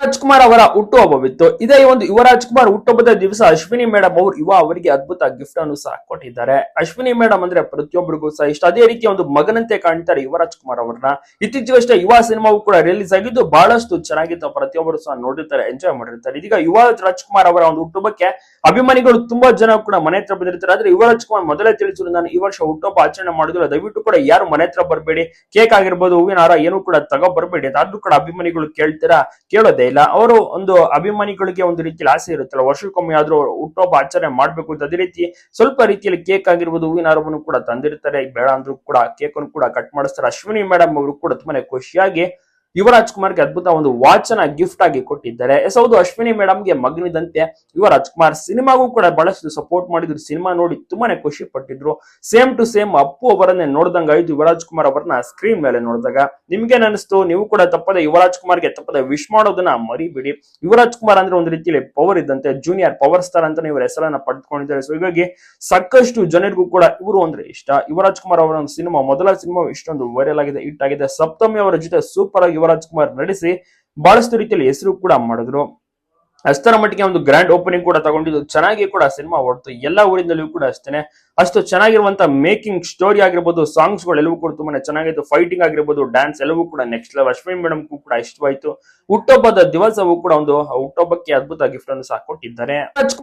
ರಾಜ್ಕುಮಾರ್ ಅವರ ಹುಟ್ಟುಹಬ್ಬವಿತ್ತು ಇದೇ ಒಂದು ಯುವ ರಾಜ್ಕುಮಾರ್ ಹುಟ್ಟುಹಬ್ಬದ ದಿವಸ ಅಶ್ವಿನಿ ಮೇಡಮ್ ಅವರು ಯುವ ಅವರಿಗೆ ಅದ್ಭುತ ಗಿಫ್ಟ್ ಅನ್ನು ಸಹ ಕೊಟ್ಟಿದ್ದಾರೆ. ಅಶ್ವಿನಿ ಮೇಡಮ್ ಅಂದ್ರೆ ಪ್ರತಿಯೊಬ್ಬರಿಗೂ ಸಹ ಇಷ್ಟ. ಅದೇ ರೀತಿ ಒಂದು ಮಗನಂತೆ ಕಾಣ್ತಾರೆ ಯುವ ರಾಜ್ಕುಮಾರ್ ಅವರನ್ನ. ಇತ್ತೀಚೆಗಷ್ಟೇ ಯುವ ಸಿನಿಮಾವು ಕೂಡ ರಿಲೀಸ್ ಆಗಿದ್ದು ಬಹಳಷ್ಟು ಚೆನ್ನಾಗಿತ್ತು. ಪ್ರತಿಯೊಬ್ಬರು ಸಹ ನೋಡಿರ್ತಾರೆ ಎಂಜಾಯ್ ಮಾಡಿರ್ತಾರೆ. ಇದೀಗ ಯುವ ರಾಜ್ಕುಮಾರ್ ಅವರ ಒಂದು ಹುಟ್ಟುಹಬ್ಬಕ್ಕೆ ಅಭಿಮಾನಿಗಳು ತುಂಬಾ ಜನ ಕೂಡ ಮನೆ ಹತ್ರ ಬಂದಿರ್ತಾರೆ. ಆದ್ರೆ ಯುವ ರಾಜ್ಕುಮಾರ್ ಮೊದಲೇ ತಿಳಿಸಿದ್ರು, ನಾನು ಈ ವರ್ಷ ಹುಟ್ಟುಹಬ್ಬ ಆಚರಣೆ ಮಾಡಿದ್ರು ದಯವಿಟ್ಟು ಕೂಡ ಯಾರು ಮನೆ ಹತ್ರ ಬರಬೇಡಿ. ಕೇಕ್ ಆಗಿರ್ಬೋದು, ಹೂವಿನ ಹಾರ ಏನು ಕೂಡ ತಗೋ ಬರಬೇಡಿ ಅದಾದ್ರೂ ಕೂಡ ಅಭಿಮಾನಿಗಳು ಕೇಳ್ತೀರಾ? ಕೇಳೋದೇ ಇಲ್ಲ. ಅವರು ಒಂದು ಅಭಿಮಾನಿಗಳಿಗೆ ಒಂದು ರೀತಿಯಲ್ಲಿ ಆಸೆ ಇರುತ್ತಲ್ಲ, ವರ್ಷಕ್ಕೊಮ್ಮೆ ಆದ್ರೂ ಹುಟ್ಟುಹಬ್ಬ ಆಚರಣೆ ಮಾಡ್ಬೇಕು ಅಂತ ಅದೇ ರೀತಿ ಸ್ವಲ್ಪ ರೀತಿಯಲ್ಲಿ ಕೇಕ್ ಆಗಿರ್ಬೋದು, ಹೂವಿನ ಹಾರವನ್ನು ಕೂಡ ತಂದಿರ್ತಾರೆ. ಬೇಡ ಅಂದ್ರೂ ಕೂಡ ಕೇಕ್ ಅನ್ನು ಕೂಡ ಕಟ್ ಮಾಡಿಸ್ತಾರೆ. ಅಶ್ವಿನಿ ಮೇಡಮ್ ಅವರು ಕೂಡ ತುಂಬಾನೇ ಖುಷಿಯಾಗಿ ಯುವರಾಜ್ ಕುಮಾರ್ಗೆ ಅದ್ಭುತ ಒಂದು ವಾಚ್ ವಾಚನ ಗಿಫ್ಟ್ ಆಗಿ ಕೊಟ್ಟಿದ್ದಾರೆ. ಎಸ್, ಹೌದು, ಅಶ್ವಿನಿ ಮೇಡಮ್ಗೆ ಮಗನಿದಂತೆ ಯುವರಾಜ್ ಕುಮಾರ್ ಸಿನಿಮಾಗೂ ಕೂಡ ಬಹಳಷ್ಟು ಸಪೋರ್ಟ್ ಮಾಡಿದ್ರು. ಸಿನಿಮಾ ನೋಡಿ ತುಂಬಾನೇ ಖುಷಿ ಪಟ್ಟಿದ್ರು. ಸೇಮ್ ಟು ಸೇಮ್ ಅಪ್ಪು ಅವರನ್ನೇ ನೋಡಿದಂಗ ಆಯ್ತು ಯುವರಾಜ್ ಕುಮಾರ್ ಅವರನ್ನ ಸ್ಕ್ರೀನ್ ಮೇಲೆ ನೋಡಿದಾಗ. ನಿಮ್ಗೆ ಅನಿಸ್ತು ನೀವು ಕೂಡ ತಪ್ಪದೆ ಯುವರಾಜ್ ಕುಮಾರ್ಗೆ ತಪ್ಪದೆ ವಿಶ್ ಮಾಡೋದನ್ನ ಮರಿಬಿಡಿ. ಯುವರಾಜ್ ಕುಮಾರ್ ಅಂದ್ರೆ ಒಂದು ರೀತಿಯಲ್ಲಿ ಪವರ್ ಇದ್ದಂತೆ ಜೂನಿಯರ್ ಪವರ್ ಸ್ಟಾರ್ ಅಂತ ಇವರ ಹೆಸರನ್ನ ಪಡೆದುಕೊಂಡಿದ್ದಾರೆ. ಸೊ ಹೀಗಾಗಿ ಸಾಕಷ್ಟು ಜನರಿಗೂ ಕೂಡ ಇವರು ಅಂದ್ರೆ ಇಷ್ಟ. ಯುವರಾಜ್ ಕುಮಾರ್ ಅವರ ಒಂದು ಸಿನಿಮಾ, ಮೊದಲ ಸಿನಿಮಾ ಇಷ್ಟೊಂದು ವೈರಲ್ ಆಗಿದೆ ಹಿಟ್ ಆಗಿದೆ. ಸಪ್ತಮಿ ಅವರ ಜೊತೆ ಸೂಪರ್ ಆಗಿ ಯುವರಾಜ್ ಕುಮಾರ್ ನಡೆಸಿ ಬಹಳಷ್ಟು ರೀತಿಯಲ್ಲಿ ಹೆಸರು ಕೂಡ ಮಾಡಿದ್ರು. ಅಷ್ಟರ ಮಟ್ಟಿಗೆ ಒಂದು ಗ್ರ್ಯಾಂಡ್ ಓಪನಿಂಗ್ ಕೂಡ ತಗೊಂಡಿದ್ದು. ಚೆನ್ನಾಗಿ ಕೂಡ ಸಿನಿಮಾ ಓಡ್ತು ಎಲ್ಲ ಊರಿಂದಲೂ ಕೂಡ ಅಷ್ಟೇನೆ. ಅಷ್ಟು ಚೆನ್ನಾಗಿರುವಂತ ಮೇಕಿಂಗ್ ಸ್ಟೋರಿ ಆಗಿರ್ಬೋದು ಸಾಂಗ್ಸ್ಗಳು ಎಲ್ಲವೂ ಕೂಡ ತುಂಬಾನೇ ಚೆನ್ನಾಗಿತ್ತು. ಫೈಟಿಂಗ್ ಆಗಿರ್ಬೋದು ಡ್ಯಾನ್ಸ್ ಎಲ್ಲವೂ ಕೂಡ ನೆಕ್ಸ್ಟ್ ಲೆವೆಲ್ ಅಶ್ವಿನಿ ಮೇಡಮ್ ಕೂಡ ಇಷ್ಟವಾಯಿತು. ಹುಟ್ಟುಹಬ್ಬದ ದಿವಸವೂ ಕೂಡ ಒಂದು ಹುಟ್ಟುಹಬ್ಬಕ್ಕೆ ಅದ್ಭುತ ಗಿಫ್ಟ್ ಅನ್ನು ಸಹ ಕೊಟ್ಟಿದ್ದಾರೆ.